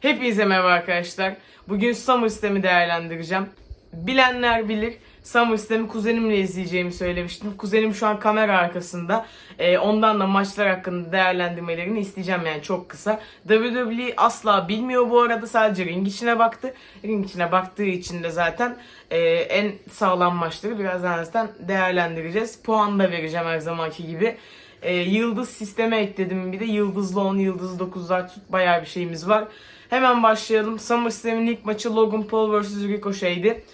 Hepinize merhaba arkadaşlar. Bugün SummerSlam'ı değerlendireceğim. Bilenler bilir. SummerSlam'ı kuzenimle izleyeceğimi söylemiştim. Kuzenim şu an kamera arkasında. Ee, ondan da maçlar hakkında değerlendirmelerini isteyeceğim yani çok kısa. WWE asla bilmiyor bu arada. Sadece ring içine baktı. Ring içine baktığı için de zaten e, en sağlam maçları birazdan zaten değerlendireceğiz. Puan da vereceğim her zamanki gibi. E, yıldız sisteme ekledim bir de yıldızlı 10, yıldızlı 9'lar tut bayağı bir şeyimiz var. Hemen başlayalım. SummerSlam'in ilk maçı Logan Paul vs. Ricochet'ydi.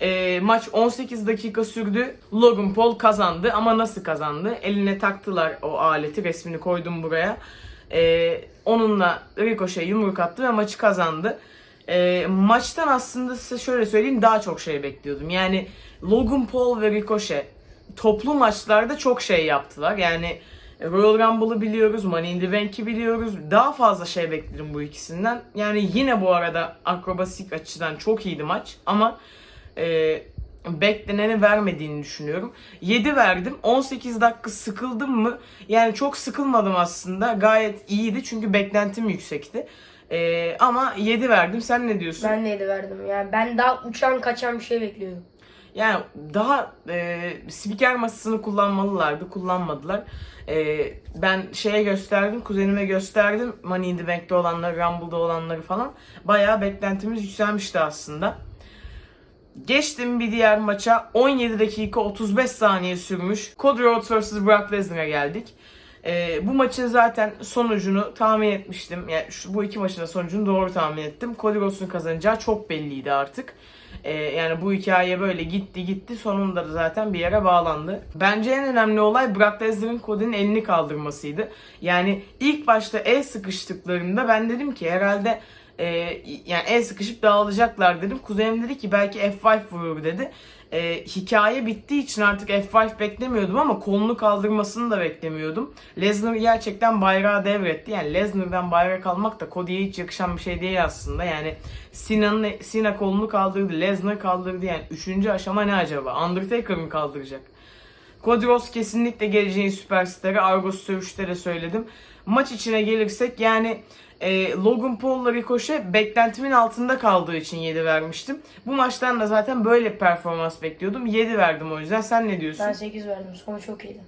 E, maç 18 dakika sürdü. Logan Paul kazandı ama nasıl kazandı? Eline taktılar o aleti. Resmini koydum buraya. E, onunla Ricochet yumruk attı ve maçı kazandı. E, maçtan aslında size şöyle söyleyeyim daha çok şey bekliyordum. Yani Logan Paul ve Ricochet toplu maçlarda çok şey yaptılar. Yani Royal Rumble'ı biliyoruz, Money in the Bank'i biliyoruz. Daha fazla şey bekledim bu ikisinden. Yani yine bu arada akrobasik açıdan çok iyiydi maç ama e, bekleneni vermediğini düşünüyorum. 7 verdim. 18 dakika sıkıldım mı? Yani çok sıkılmadım aslında. Gayet iyiydi çünkü beklentim yüksekti. E, ama 7 verdim. Sen ne diyorsun? Ben neydi verdim? Yani ben daha uçan kaçan bir şey bekliyordum. Yani daha e, spiker masasını kullanmalılardı. Kullanmadılar. E, ben şeye gösterdim, kuzenime gösterdim. Money in the Bank'te olanları, Rumble'da olanları falan. Bayağı beklentimiz yükselmişti aslında. Geçtim bir diğer maça. 17 dakika 35 saniye sürmüş. Cody Rhodes vs. Brock Lesnar'a geldik. Ee, bu maçın zaten sonucunu tahmin etmiştim. Yani şu, bu iki maçın da sonucunu doğru tahmin ettim. Cody Rhodes'un kazanacağı çok belliydi artık. Ee, yani bu hikaye böyle gitti gitti sonunda da zaten bir yere bağlandı. Bence en önemli olay Brock Lesnar'ın Cody'nin elini kaldırmasıydı. Yani ilk başta el sıkıştıklarında ben dedim ki herhalde e, yani el sıkışıp dağılacaklar dedim. Kuzenim dedi ki belki F5 vurur dedi. E, hikaye bittiği için artık F5 beklemiyordum ama kolunu kaldırmasını da beklemiyordum. Lesnar gerçekten bayrağı devretti. Yani Lesnar'dan bayrak almak da Cody'ye hiç yakışan bir şey değil aslında. Yani Sina'nın Sina kolunu kaldırdı, Lesnar kaldırdı. Yani üçüncü aşama ne acaba? Undertaker mı kaldıracak? Cody Rhodes kesinlikle geleceğin süperstarı. Argos sövüşte de söyledim. Maç içine gelirsek yani e, Logan Paul'la Ricochet beklentimin altında kaldığı için 7 vermiştim. Bu maçtan da zaten böyle bir performans bekliyordum. 7 verdim o yüzden. Sen ne diyorsun? Ben 8 verdim. Sonu çok iyiydi.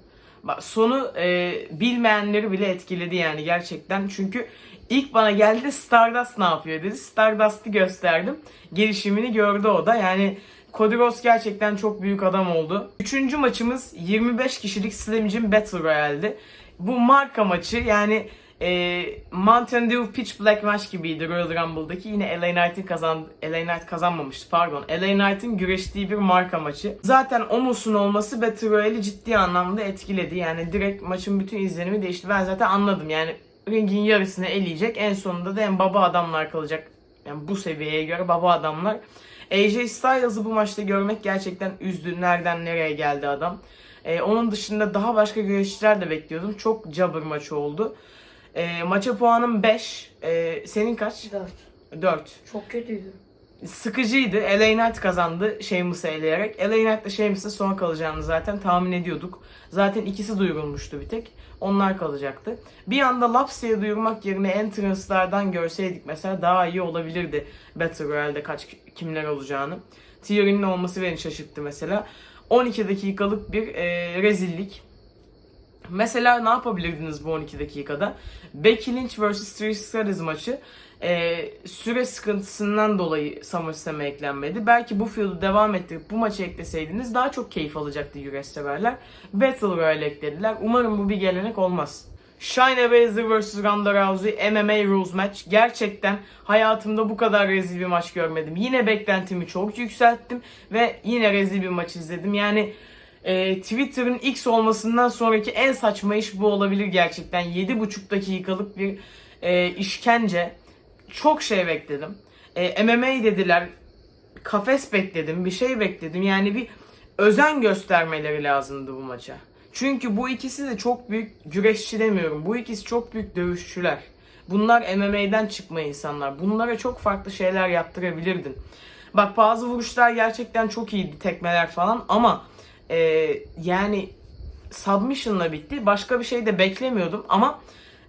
Bak, sonu e, bilmeyenleri bile etkiledi yani gerçekten. Çünkü ilk bana geldi Stardust ne yapıyor dedi. Stardust'ı gösterdim. Gelişimini gördü o da. Yani Rhodes gerçekten çok büyük adam oldu. Üçüncü maçımız 25 kişilik Slam Jim Battle Royale'di. Bu marka maçı yani e, Mountain Dew Pitch Black maç gibiydi Royal Rumble'daki. Yine LA Knight'in kazan LA Knight kazanmamıştı pardon. LA Knight'in güreştiği bir marka maçı. Zaten Omos'un olması Battle Royale'i ciddi anlamda etkiledi. Yani direkt maçın bütün izlenimi değişti. Ben zaten anladım yani ringin yarısını eleyecek. En sonunda da en baba adamlar kalacak. Yani bu seviyeye göre baba adamlar. AJ Styles'ı bu maçta görmek gerçekten üzdü. Nereden nereye geldi adam. Ee, onun dışında daha başka güreşçiler de bekliyordum. Çok jabber maçı oldu. Ee, maça puanım 5. Ee, senin kaç? 4. 4. Çok kötüydü. Sıkıcıydı. LA Knight kazandı Sheamus'u eleyerek. LA Knight'la Sheamus'ın son kalacağını zaten tahmin ediyorduk. Zaten ikisi duyurulmuştu bir tek. Onlar kalacaktı. Bir anda Lapsia'yı duyurmak yerine Entrance'lardan görseydik mesela daha iyi olabilirdi Battle Royale'de kaç kimler olacağını. Theory'nin olması beni şaşırttı mesela. 12 dakikalık bir e, rezillik. Mesela ne yapabilirdiniz bu 12 dakikada? Becky Lynch vs. Trish Stratus maçı e, süre sıkıntısından dolayı SummerSlam'a eklenmedi. Belki bu feud'u devam ettirip bu maçı ekleseydiniz daha çok keyif alacaktı güreş severler. Battle Royale eklediler. Umarım bu bir gelenek olmaz. Shayna Baszler vs. Ronda Rousey MMA Rules match. Gerçekten hayatımda bu kadar rezil bir maç görmedim. Yine beklentimi çok yükselttim ve yine rezil bir maç izledim. Yani e, Twitter'ın X olmasından sonraki en saçma iş bu olabilir gerçekten. 7,5 dakikalık bir e, işkence. Çok şey bekledim. E, MMA dediler. Kafes bekledim. Bir şey bekledim. Yani bir özen göstermeleri lazımdı bu maça. Çünkü bu ikisi de çok büyük güreşçi demiyorum. Bu ikisi çok büyük dövüşçüler. Bunlar MMA'den çıkma insanlar. Bunlara çok farklı şeyler yaptırabilirdin. Bak bazı vuruşlar gerçekten çok iyiydi. Tekmeler falan ama e, yani submission'la bitti. Başka bir şey de beklemiyordum ama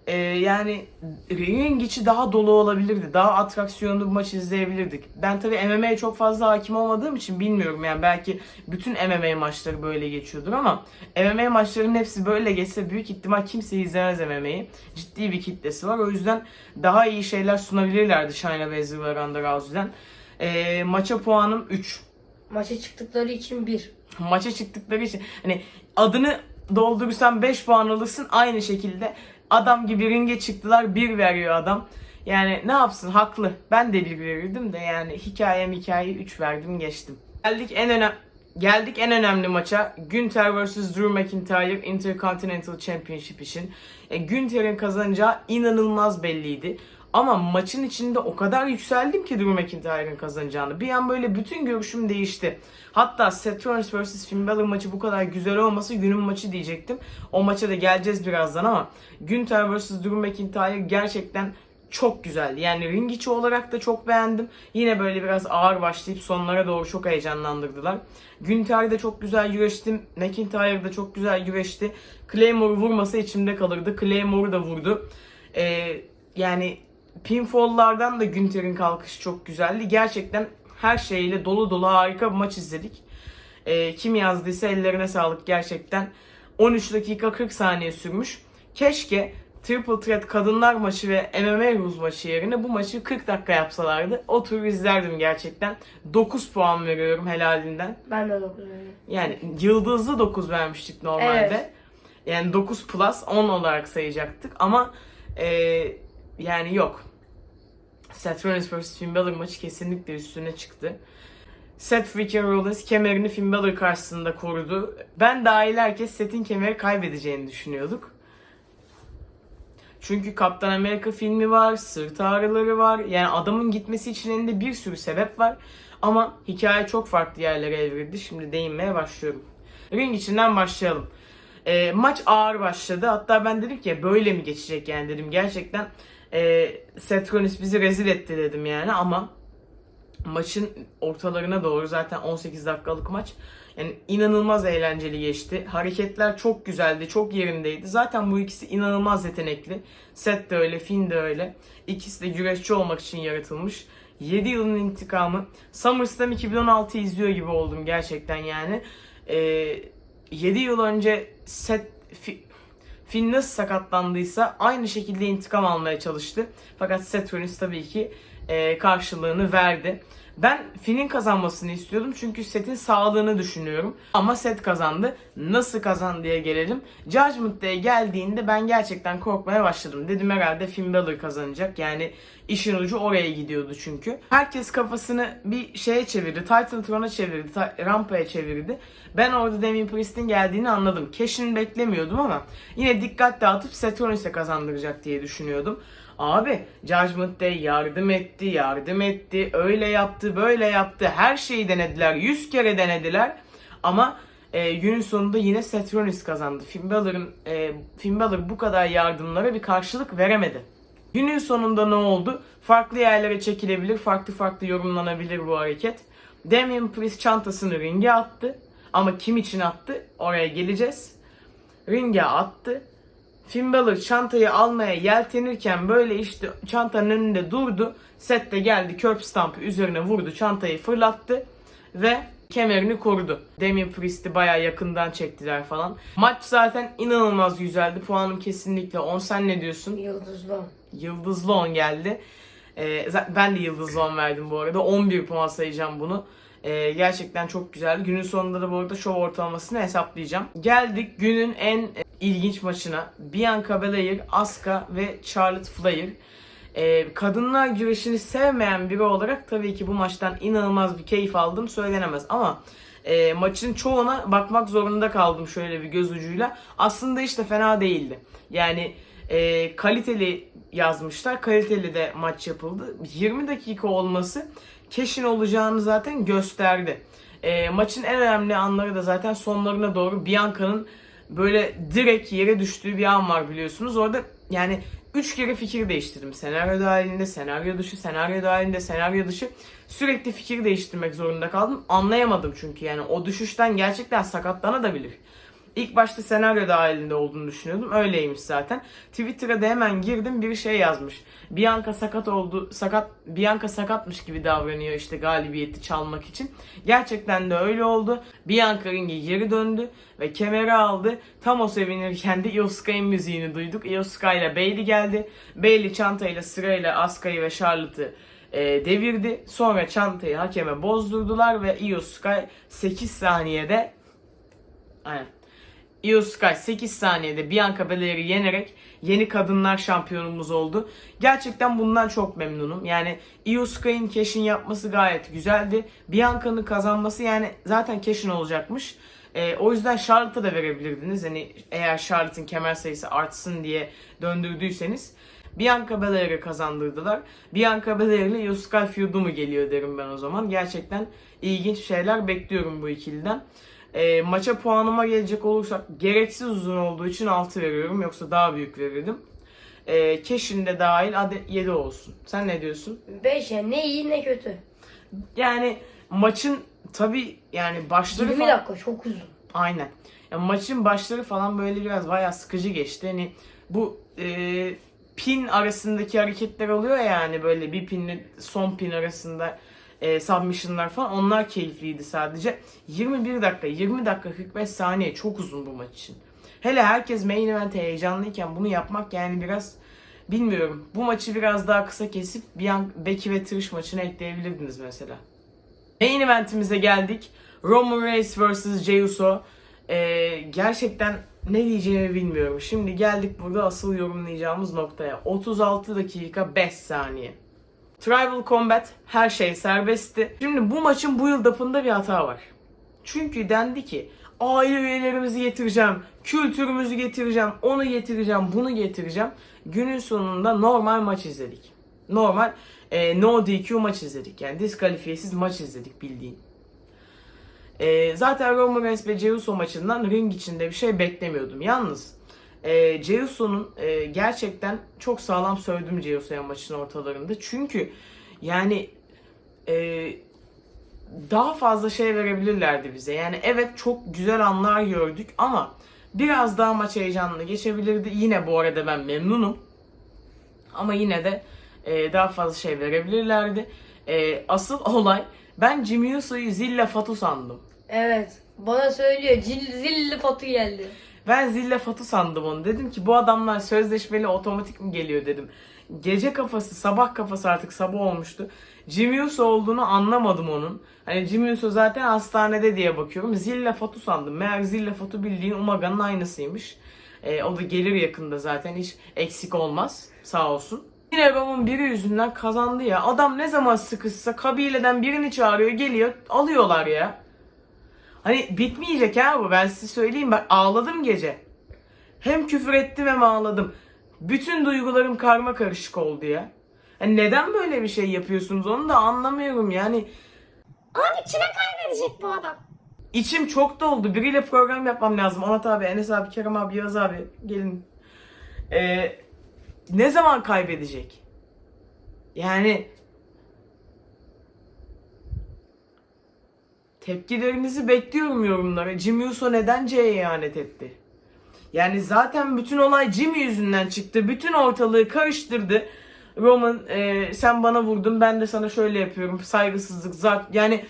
e, yani ring içi daha dolu olabilirdi. Daha atraksiyonlu bir maç izleyebilirdik. Ben tabii MMA'ye çok fazla hakim olmadığım için bilmiyorum yani belki bütün MMA maçları böyle geçiyordur ama MMA maçlarının hepsi böyle geçse büyük ihtimal kimse izlemez MMA'yi. Ciddi bir kitlesi var. O yüzden daha iyi şeyler sunabilirlerdi Shayna Baszler ve Ronda Rousey'den. E, maça puanım 3 Maça çıktıkları için 1. maça çıktıkları için hani adını doldurursan 5 puan alırsın aynı şekilde adam gibi ringe çıktılar 1 veriyor adam. Yani ne yapsın haklı. Ben de 1 verirdim de yani hikayem hikayeyi 3 verdim geçtim. Geldik en önem Geldik en önemli maça. Günther vs. Drew McIntyre Intercontinental Championship için. E, Günther'in kazanacağı inanılmaz belliydi. Ama maçın içinde o kadar yükseldim ki Drew McIntyre'ın kazanacağını. Bir an böyle bütün görüşüm değişti. Hatta Seth Rollins vs. Finn Balor maçı bu kadar güzel olması günün maçı diyecektim. O maça da geleceğiz birazdan ama Günther vs. Drew McIntyre gerçekten çok güzeldi. Yani ring içi olarak da çok beğendim. Yine böyle biraz ağır başlayıp sonlara doğru çok heyecanlandırdılar. Günther de çok güzel güreşti. McIntyre da çok güzel güreşti. Claymore vurmasa içimde kalırdı. Claymore da vurdu. Ee, yani pinfall'lardan da Günther'in kalkışı çok güzeldi. Gerçekten her şeyle dolu dolu harika bir maç izledik. Ee, kim yazdıysa ellerine sağlık gerçekten. 13 dakika 40 saniye sürmüş. Keşke Triple Threat kadınlar maçı ve MMA Rules maçı yerine bu maçı 40 dakika yapsalardı. Oturur izlerdim gerçekten. 9 puan veriyorum helalinden. Ben de 9 veriyorum. Yani yıldızlı 9 vermiştik normalde. Evet. Yani 9 plus 10 olarak sayacaktık ama e, yani yok. Seth Rollins vs. Finn Balor maçı kesinlikle üstüne çıktı. Seth freaking Rollins kemerini Finn Balor karşısında korudu. Ben dahil herkes Seth'in kemeri kaybedeceğini düşünüyorduk. Çünkü Kaptan Amerika filmi var, sırt ağrıları var. Yani adamın gitmesi için elinde bir sürü sebep var. Ama hikaye çok farklı yerlere evrildi. Şimdi değinmeye başlıyorum. Ring içinden başlayalım. E, maç ağır başladı. Hatta ben dedim ki böyle mi geçecek yani dedim. Gerçekten e, Seth Rollins bizi rezil etti dedim yani ama maçın ortalarına doğru zaten 18 dakikalık maç. Yani inanılmaz eğlenceli geçti. Hareketler çok güzeldi, çok yerindeydi. Zaten bu ikisi inanılmaz yetenekli. Seth de öyle, Finn de öyle. İkisi de güreşçi olmak için yaratılmış. 7 yılın intikamı. SummerSlam 2016 izliyor gibi oldum gerçekten yani. Ee, 7 yıl önce Seth Fi- Finn nasıl sakatlandıysa aynı şekilde intikam almaya çalıştı. Fakat Rollins tabii ki e, karşılığını verdi. Ben Finn'in kazanmasını istiyordum çünkü Seth'in sağlığını düşünüyorum. Ama Seth kazandı. Nasıl kazandı diye gelelim. Judgment Day geldiğinde ben gerçekten korkmaya başladım. Dedim herhalde Finn Balor kazanacak. Yani işin ucu oraya gidiyordu çünkü. Herkes kafasını bir şeye çevirdi. Title Throne'a çevirdi. Rampa'ya çevirdi. Ben orada Damien Priest'in geldiğini anladım. Cash'ini beklemiyordum ama yine dikkat dağıtıp Seth Rollins'e kazandıracak diye düşünüyordum. Abi Judgment Day yardım etti, yardım etti, öyle yaptı, böyle yaptı. Her şeyi denediler, 100 kere denediler. Ama e, günün sonunda yine Rollins kazandı. Finn Balor'ın e, Finn Balor bu kadar yardımlara bir karşılık veremedi. Günün sonunda ne oldu? Farklı yerlere çekilebilir, farklı farklı yorumlanabilir bu hareket. Damien Priest çantasını ringe attı. Ama kim için attı? Oraya geleceğiz. Ringe attı. Finn Balor çantayı almaya yeltenirken böyle işte çantanın önünde durdu. Seth de geldi curb stamp'ı üzerine vurdu. Çantayı fırlattı ve kemerini korudu. Damien Priest'i bayağı yakından çektiler falan. Maç zaten inanılmaz güzeldi. Puanım kesinlikle 10. Sen ne diyorsun? Yıldızlı. Yıldızlı 10 geldi. Ee, ben de yıldızlı 10 verdim bu arada. 11 puan sayacağım bunu. Ee, gerçekten çok güzel. Günün sonunda da bu arada şov ortalamasını hesaplayacağım. Geldik günün en ilginç maçına. Bianca Belair, Asuka ve Charlotte Flair. Ee, kadınlar güreşini sevmeyen biri olarak tabii ki bu maçtan inanılmaz bir keyif aldım söylenemez ama e, maçın çoğuna bakmak zorunda kaldım şöyle bir göz ucuyla. Aslında işte fena değildi. Yani e, kaliteli yazmışlar. Kaliteli de maç yapıldı. 20 dakika olması keşin olacağını zaten gösterdi. E, maçın en önemli anları da zaten sonlarına doğru Bianca'nın böyle direkt yere düştüğü bir an var biliyorsunuz. Orada yani 3 kere fikir değiştirdim. Senaryo dahilinde, senaryo dışı, senaryo dahilinde, senaryo dışı. Sürekli fikir değiştirmek zorunda kaldım. Anlayamadım çünkü yani o düşüşten gerçekten sakatlanabilir. İlk başta senaryo dahilinde olduğunu düşünüyordum. Öyleymiş zaten. Twitter'a da hemen girdim bir şey yazmış. Bianca sakat oldu. Sakat Bianca sakatmış gibi davranıyor işte galibiyeti çalmak için. Gerçekten de öyle oldu. Bianca ringe geri döndü ve kemeri aldı. Tam o sevinirken de Io müziğini duyduk. Io Sky ile Bailey geldi. Bailey çantayla sırayla Asuka'yı ve Charlotte'ı e, devirdi. Sonra çantayı hakeme bozdurdular ve Io Sky 8 saniyede Aynen. Io Sky 8 saniyede Bianca Belair'i yenerek yeni kadınlar şampiyonumuz oldu. Gerçekten bundan çok memnunum. Yani Io Sky'in cash'in yapması gayet güzeldi. Bianca'nın kazanması yani zaten cash'in olacakmış. Ee, o yüzden Charlotte'a da verebilirdiniz. Hani eğer Charlotte'ın kemer sayısı artsın diye döndürdüyseniz. Bianca Belair'i kazandırdılar. Bianca Belair ile feud'u mu geliyor derim ben o zaman. Gerçekten ilginç şeyler bekliyorum bu ikiliden. E, maça puanıma gelecek olursak gereksiz uzun olduğu için 6 veriyorum. Yoksa daha büyük verirdim. E, Keşin de dahil hadi 7 olsun. Sen ne diyorsun? 5 ya ne iyi ne kötü. Yani maçın tabi yani başları 20 falan- dakika çok uzun. Aynen. Ya maçın başları falan böyle biraz bayağı sıkıcı geçti. Hani bu e, pin arasındaki hareketler oluyor ya yani böyle bir pinle son pin arasında e, submissionlar falan onlar keyifliydi sadece. 21 dakika, 20 dakika 45 saniye çok uzun bu maç için. Hele herkes main event'e heyecanlıyken bunu yapmak yani biraz bilmiyorum. Bu maçı biraz daha kısa kesip bir an Becky ve Trish maçını ekleyebilirdiniz mesela. Main eventimize geldik. Roman Reigns vs. Jey Uso. Ee, gerçekten ne diyeceğimi bilmiyorum. Şimdi geldik burada asıl yorumlayacağımız noktaya. 36 dakika 5 saniye. Tribal Combat her şey serbestti. Şimdi bu maçın bu yıldapında bir hata var. Çünkü dendi ki aile üyelerimizi getireceğim, kültürümüzü getireceğim, onu getireceğim, bunu getireceğim. Günün sonunda normal maç izledik. Normal e, no DQ maç izledik. Yani diskalifiyesiz maç izledik bildiğin. E, zaten Roman Reigns ve Uso maçından ring içinde bir şey beklemiyordum. Yalnız e, Jey Uso'nun e, gerçekten çok sağlam sövdüm Jey Uso'ya maçın ortalarında. Çünkü yani e, daha fazla şey verebilirlerdi bize. Yani evet çok güzel anlar gördük ama biraz daha maç heyecanlı geçebilirdi. Yine bu arada ben memnunum. Ama yine de e, daha fazla şey verebilirlerdi. E, asıl olay ben Jimmy Uso'yu Zilla Fatu sandım. Evet. Bana söylüyor. Cil, fotu geldi. Ben Zilla Fatu sandım onu. Dedim ki bu adamlar sözleşmeli otomatik mi geliyor dedim. Gece kafası, sabah kafası artık sabah olmuştu. Jimmy olduğunu anlamadım onun. Hani Jimmy zaten hastanede diye bakıyorum. Zilla Fatu sandım. Meğer Zilla Fatu bildiğin Umaga'nın aynısıymış. Ee, o da gelir yakında zaten hiç eksik olmaz. Sağ olsun. Yine Roman biri yüzünden kazandı ya. Adam ne zaman sıkışsa kabileden birini çağırıyor geliyor alıyorlar ya. Hani bitmeyecek ha bu ben size söyleyeyim bak ağladım gece. Hem küfür ettim hem ağladım. Bütün duygularım karma karışık oldu ya. Hani neden böyle bir şey yapıyorsunuz onu da anlamıyorum yani. Abi kime kaybedecek bu adam? İçim çok doldu. Biriyle program yapmam lazım. Onat abi, Enes abi, Kerem abi, Yaz abi gelin. Ee, ne zaman kaybedecek? Yani tepkilerinizi bekliyorum yorumlara. Jimmy Uso neden C'ye ihanet etti? Yani zaten bütün olay Jimmy yüzünden çıktı. Bütün ortalığı karıştırdı. Roman e, sen bana vurdun ben de sana şöyle yapıyorum. Saygısızlık, zart. Yani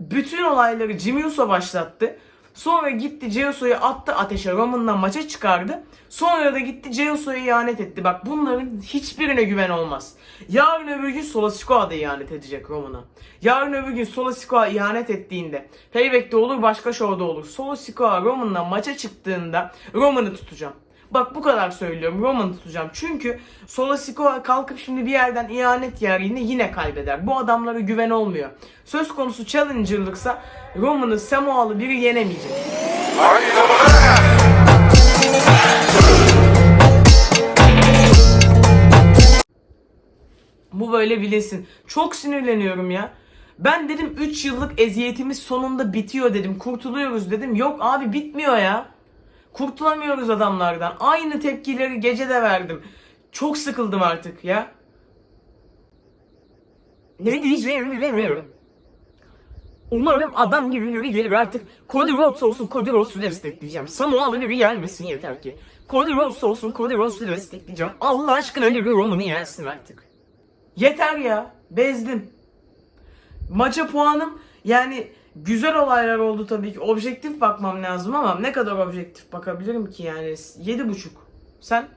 bütün olayları Jimmy Uso başlattı. Sonra gitti Jey Uso'yu attı ateşe Roman'la maça çıkardı. Sonra da gitti Jey Uso'ya ihanet etti. Bak bunların hiçbirine güven olmaz. Yarın öbür gün Solo Sikoa da ihanet edecek Roman'a. Yarın öbür gün Solo Sikoa ihanet ettiğinde Payback'te olur başka show'da olur. Solo Sikoa Roman'la maça çıktığında Roman'ı tutacağım. Bak bu kadar söylüyorum. Roman'ı tutacağım. Çünkü Solo Sikoa kalkıp şimdi bir yerden ihanet yer yine yine kaybeder. Bu adamlara güven olmuyor. Söz konusu Challenger'lıksa Roman'ı Samoalı biri yenemeyecek. Bu böyle bilinsin. Çok sinirleniyorum ya. Ben dedim 3 yıllık eziyetimiz sonunda bitiyor dedim. Kurtuluyoruz dedim. Yok abi bitmiyor ya. Kurtulamıyoruz adamlardan. Aynı tepkileri gece de verdim. Çok sıkıldım artık ya. Umarım adam gibi biri gelir artık. Cody Rhodes olsun Cody Rhodes'u destekleyeceğim. Samoalı biri gelmesin yeter ki. Cody Rhodes olsun Cody Rhodes'u destekleyeceğim. Allah aşkına bir Roman'ı yensin artık. Yeter ya. Bezdim. Maça puanım yani güzel olaylar oldu tabii ki. Objektif bakmam lazım ama ne kadar objektif bakabilirim ki yani. 7.5. Sen?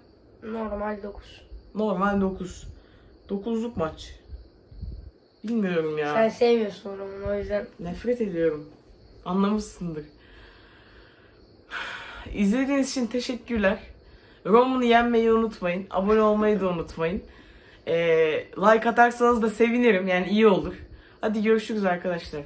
Normal 9. Normal 9. 9'luk maç. Bilmiyorum ya. Sen sevmiyorsun onu o yüzden. Nefret ediyorum. Anlamışsındır. İzlediğiniz için teşekkürler. Roman'ı yenmeyi unutmayın. Abone olmayı da unutmayın. Ee, like atarsanız da sevinirim. Yani iyi olur. Hadi görüşürüz arkadaşlar.